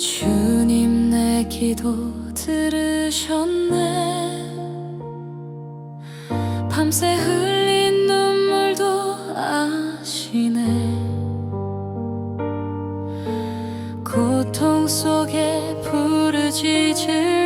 주님 내 기도 들으셨네. 밤새 흘린 눈물도 아시네. 고통 속에 부르짖을